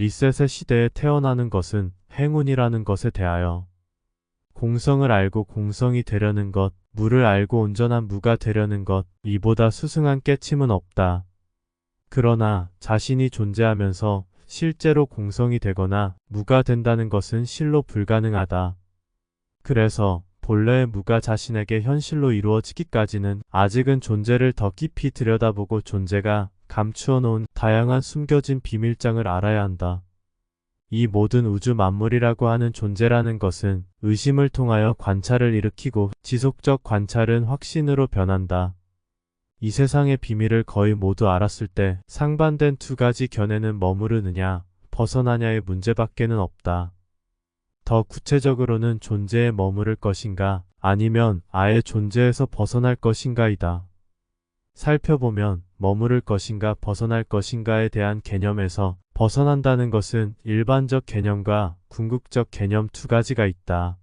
리셋의 시대에 태어나는 것은 행운이라는 것에 대하여 공성을 알고 공성이 되려는 것, 무를 알고 온전한 무가 되려는 것, 이보다 수승한 깨침은 없다. 그러나 자신이 존재하면서 실제로 공성이 되거나 무가 된다는 것은 실로 불가능하다. 그래서 본래의 무가 자신에게 현실로 이루어지기까지는 아직은 존재를 더 깊이 들여다보고 존재가 감추어 놓은 다양한 숨겨진 비밀장을 알아야 한다. 이 모든 우주 만물이라고 하는 존재라는 것은 의심을 통하여 관찰을 일으키고 지속적 관찰은 확신으로 변한다. 이 세상의 비밀을 거의 모두 알았을 때 상반된 두 가지 견해는 머무르느냐, 벗어나냐의 문제밖에는 없다. 더 구체적으로는 존재에 머무를 것인가, 아니면 아예 존재에서 벗어날 것인가이다. 살펴보면 머무를 것인가 벗어날 것인가에 대한 개념에서 벗어난다는 것은 일반적 개념과 궁극적 개념 두 가지가 있다.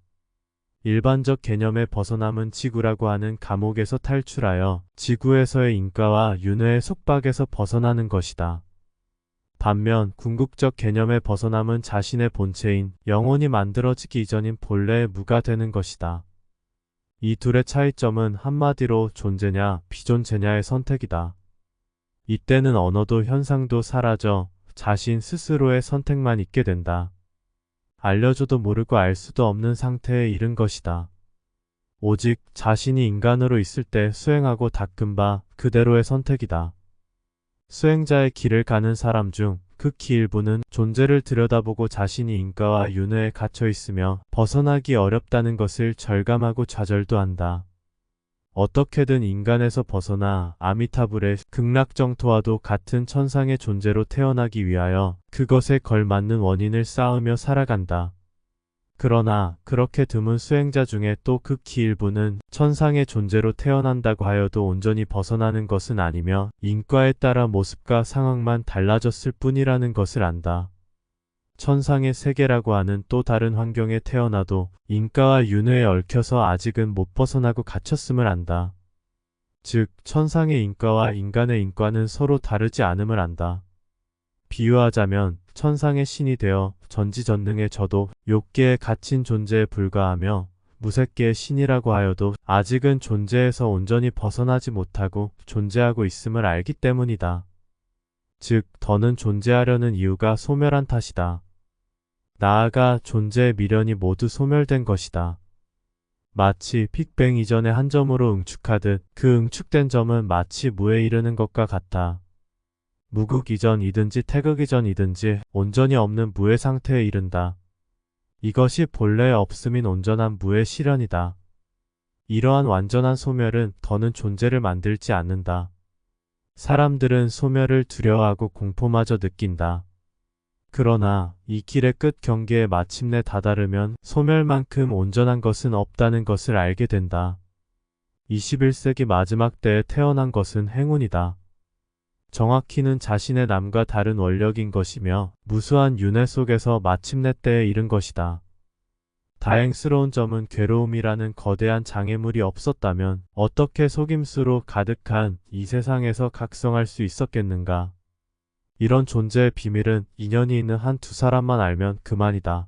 일반적 개념의 벗어남은 지구라고 하는 감옥에서 탈출하여 지구에서의 인과와 윤회의 속박에서 벗어나는 것이다. 반면 궁극적 개념의 벗어남은 자신의 본체인 영혼이 만들어지기 이전인 본래의 무가 되는 것이다. 이 둘의 차이점은 한마디로 존재냐 비존재냐의 선택이다. 이때는 언어도 현상도 사라져 자신 스스로의 선택만 있게 된다. 알려줘도 모르고 알 수도 없는 상태에 이른 것이다. 오직 자신이 인간으로 있을 때 수행하고 닦은 바 그대로의 선택이다. 수행자의 길을 가는 사람 중 극히 일부는 존재를 들여다보고 자신이 인과와 윤회에 갇혀 있으며 벗어나기 어렵다는 것을 절감하고 좌절도 한다. 어떻게든 인간에서 벗어나 아미타불의 극락정토와도 같은 천상의 존재로 태어나기 위하여 그것에 걸맞는 원인을 쌓으며 살아간다. 그러나 그렇게 드문 수행자 중에 또 극히 일부는 천상의 존재로 태어난다고 하여도 온전히 벗어나는 것은 아니며 인과에 따라 모습과 상황만 달라졌을 뿐이라는 것을 안다. 천상의 세계라고 하는 또 다른 환경에 태어나도 인가와 윤회에 얽혀서 아직은 못 벗어나고 갇혔음을 안다. 즉, 천상의 인과와 인간의 인과는 서로 다르지 않음을 안다. 비유하자면 천상의 신이 되어 전지전능의 저도 욕계에 갇힌 존재에 불과하며 무색계의 신이라고 하여도 아직은 존재에서 온전히 벗어나지 못하고 존재하고 있음을 알기 때문이다. 즉, 더는 존재하려는 이유가 소멸한 탓이다. 나아가 존재의 미련이 모두 소멸된 것이다. 마치 픽뱅 이전의 한 점으로 응축하듯 그 응축된 점은 마치 무에 이르는 것과 같아. 무극 이전이든지 태극 이전이든지 온전히 없는 무의 상태에 이른다. 이것이 본래의 없음인 온전한 무의 실현이다. 이러한 완전한 소멸은 더는 존재를 만들지 않는다. 사람들은 소멸을 두려워하고 공포마저 느낀다. 그러나 이 길의 끝 경계에 마침내 다다르면 소멸만큼 온전한 것은 없다는 것을 알게 된다. 21세기 마지막 때에 태어난 것은 행운이다. 정확히는 자신의 남과 다른 원력인 것이며 무수한 윤회 속에서 마침내 때에 이른 것이다. 다행스러운 점은 괴로움이라는 거대한 장애물이 없었다면 어떻게 속임수로 가득한 이 세상에서 각성할 수 있었겠는가? 이런 존재의 비밀은 인연이 있는 한 두 사람만 알면 그만이다.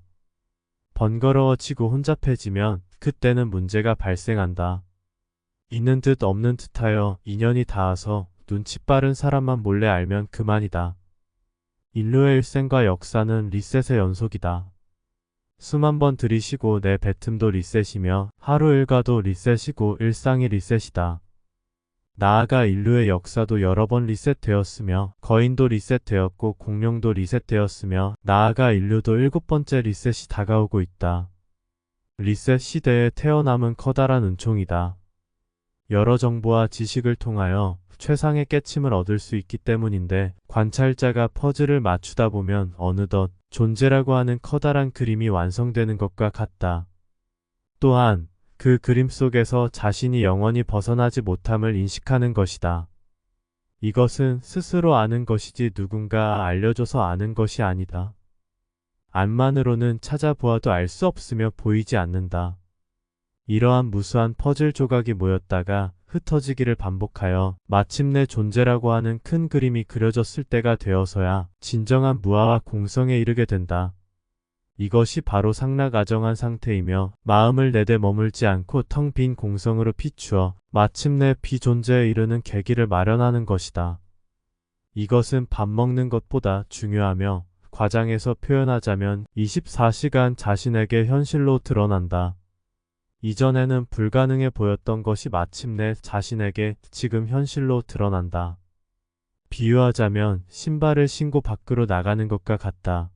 번거로워지고 혼잡해지면 그때는 문제가 발생한다. 있는 듯 없는 듯하여 인연이 닿아서 눈치 빠른 사람만 몰래 알면 그만이다. 인류의 일생과 역사는 리셋의 연속이다. 수만 번 들이쉬고 내 뱉음도 리셋이며 하루 일과도 리셋이고 일상이 리셋이다. 나아가 인류의 역사도 여러 번 리셋되었으며 거인도 리셋되었고 공룡도 리셋되었으며 나아가 인류도 일곱 번째 리셋이 다가오고 있다. 리셋 시대에 태어남은 커다란 은총이다. 여러 정보와 지식을 통하여 최상의 깨침을 얻을 수 있기 때문인데 관찰자가 퍼즐을 맞추다 보면 어느덧 존재라고 하는 커다란 그림이 완성되는 것과 같다. 또한 그 그림 속에서 자신이 영원히 벗어나지 못함을 인식하는 것이다. 이것은 스스로 아는 것이지 누군가 알려줘서 아는 것이 아니다. 안만으로는 찾아보아도 알 수 없으며 보이지 않는다. 이러한 무수한 퍼즐 조각이 모였다가 흩어지기를 반복하여 마침내 존재라고 하는 큰 그림이 그려졌을 때가 되어서야 진정한 무아와 공성에 이르게 된다. 이것이 바로 상락아정한 상태이며 마음을 내대 머물지 않고 텅 빈 공성으로 비추어 마침내 비존재에 이르는 계기를 마련하는 것이다. 이것은 밥 먹는 것보다 중요하며 과장해서 표현하자면 24시간 자신에게 현실로 드러난다. 이전에는 불가능해 보였던 것이 마침내 자신에게 지금 현실로 드러난다. 비유하자면 신발을 신고 밖으로 나가는 것과 같다.